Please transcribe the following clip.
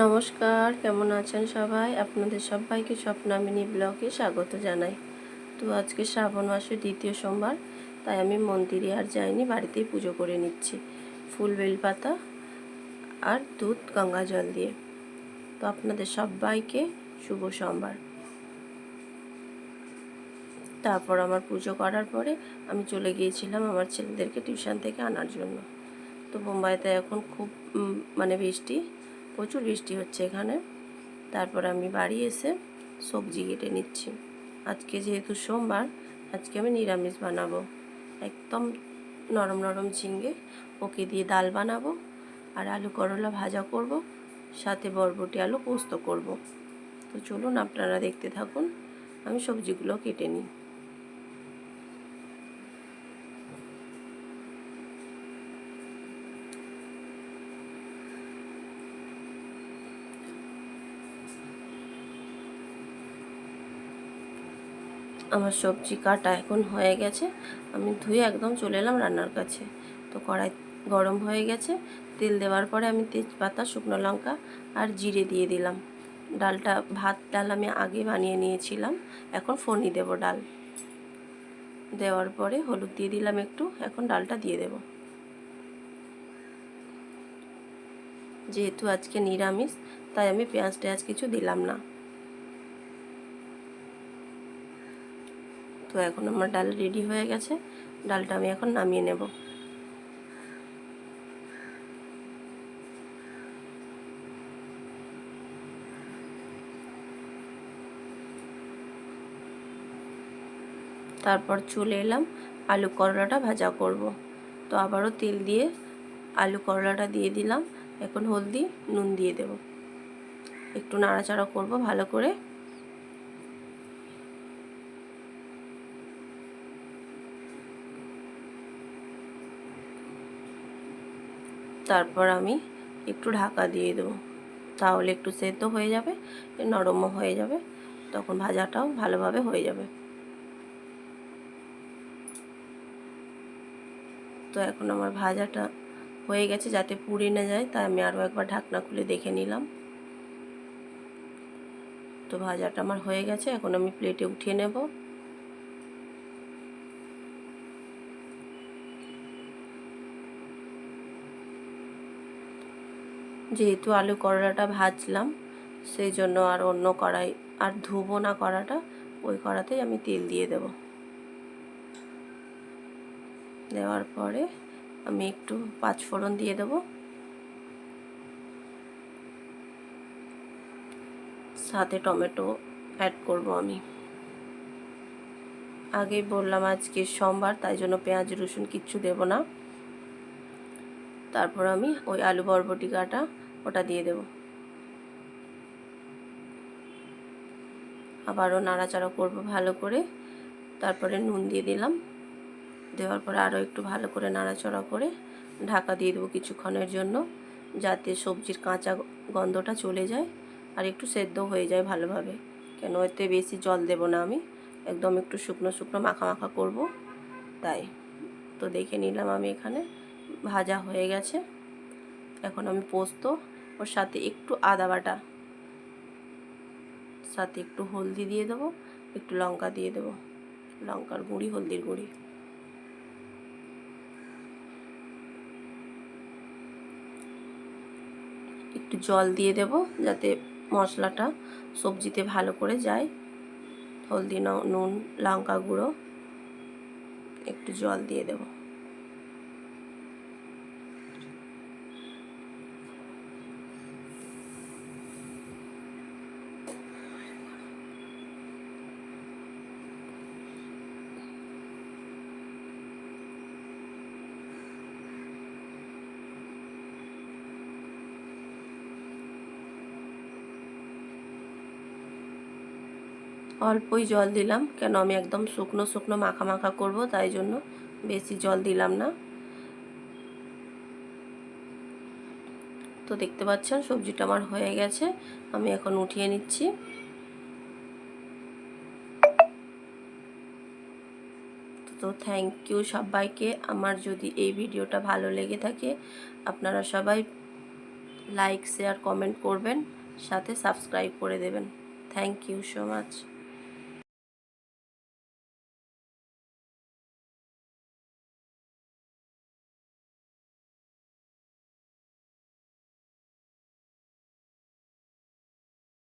নমস্কার, কেমন আছেন সবাই? আপনাদের সবাইকে স্বপ্নামিনী ব্লগে স্বাগত জানাই। তো আজকে শ্রাবণ মাসের দ্বিতীয় সোমবার, তাই আমি মন্দিরে আর যাইনি, বাড়িতেই পুজো করে নিচ্ছি। ফুল বেলপাতা আর দুধ, গঙ্গা জল দিয়ে। তো আপনাদের সবাইকে শুভ সোমবার। তারপর আমার পুজো করার পরে আমি চলে গিয়েছিলাম আমার ছেলেদেরকে টিউশন থেকে আনার জন্য। তো বোম্বাইতে এখন খুব মানে বৃষ্টি। প্রচুর বৃষ্টি হচ্ছে এখানে। তারপর আমি বাড়ি এসে সবজি কেটে নিচ্ছি। আজকে যেহেতু সোমবার, আজকে আমি নিরামিষ বানাবো। একদম নরম নরম ঝিঙ্গে ওকে দিয়ে ডাল বানাবো আর আলু করলা ভাজা করব, সাথে বরবটি আলু পোস্ত করব। তো চলুন আপনারা দেখতে থাকুন, আমি সবজিগুলো কেটে নিই। আমার সবজি কাটা এখন হয়ে গেছে। আমি ধুয়ে একদম চলে এলাম রান্নার কাছে। তো কড়াই গরম হয়ে গেছে। তেল দেওয়ার পরে আমি তেজপাতা, শুকনো লঙ্কা আর জিরে দিয়ে দিলাম। ডালটা, ভাত, ডাল আমি আগে বানিয়ে নিয়েছিলাম। এখন ফোনি দেব ডাল। দেওয়ার পরে হলুদ দিয়ে দিলাম একটু। এখন ডালটা দিয়ে দেব। যেহেতু আজকে নিরামিষ, তাই আমি পেঁয়াজ টেয়াজ কিছু দিলাম না। তো এখন আমার ডাল রেডি হয়ে গেছে। ডালটা আমি এখন নামিয়ে নেব। তারপর চলে এলাম আলু করলাটা ভাজা করব। তো আবারও তেল দিয়ে আলু করলাটা দিয়ে দিলাম। এখন হলদি, নুন দিয়ে দেব। একটু নাড়াচাড়া করব ভালো করে। তারপর আমি একটু ঢাকা দিয়ে দেবো। তাহলে একটু সেদ্ধ হয়ে যাবে, নরমও হয়ে যাবে, তখন ভাজাটাও ভালোভাবে হয়ে যাবে। তো এখন আমার ভাজাটা হয়ে গেছে, যাতে পুড়ে না যায়, তাই আমি আরও একবার ঢাকনা খুলে দেখে নিলাম। তো ভাজাটা আমার হয়ে গেছে, এখন আমি প্লেটে উঠিয়ে নেব। যেহেতু আলু করলাটা ভাজলাম সেই জন্য আর অন্য কড়াই, আর ধুবো না কড়াটা, ওই কড়াতেই আমি তেল দিয়ে দেব। দেওয়ার পরে আমি একটু পাঁচ ফোড়ন দিয়ে দেব। সাথে টমেটো অ্যাড করব আমি। আগেই বললাম আজকে সোমবার, তাই জন্য পেঁয়াজ, রসুন কিচ্ছু দেব না। তারপর আমি ওই আলু বরবটি কাটা, ওটা দিয়ে দেব। আবারও নাড়াচাড়া করব ভালো করে। তারপরে নুন দিয়ে দিলাম। দেওয়ার পরে আরও একটু ভালো করে নাড়াচাড়া করে ঢাকা দিয়ে দেবো কিছুক্ষণের জন্য, যাতে সবজির কাঁচা গন্ধটা চলে যায় আর একটু সেদ্ধ হয়ে যায় ভালোভাবে। কেন এতে বেশি জল দেব না আমি, একদম একটু শুকনো শুকনো মাখা মাখা করব। তাই। তো দেখে নিলাম আমি এখানে। ভাজা হয়ে গেছে। এখন আমি পোস্ত, ওর সাথে একটু আদা বাটা, সাথে একটু হলদি দিয়ে দেবো, একটু লঙ্কা দিয়ে দেবো। লঙ্কার গুঁড়ি, হলদির গুঁড়ি। একটু জল দিয়ে দেব যাতে মশলাটা সবজিতে ভালো করে যায়। হলদি নুন, লঙ্কা গুঁড়ো, একটু জল দিয়ে দেবো। অল্পই জল দিলাম। কেন আমি একদম শুকনো শুকনো মাখা মাখা করব, তাই জন্য বেশি জল দিলাম না। তো দেখতে পাচ্ছেন, সবজিটা আমার হয়ে গেছে। আমি এখন উঠিয়ে নিচ্ছি। তো থ্যাংক ইউ সবাইকে। আমার যদি এই ভিডিওটা ভালো লেগে থাকে, আপনারা সবাই লাইক শেয়ার কমেন্ট করবেন, সাথে সাবস্ক্রাইব করে দেবেন। Thank you so much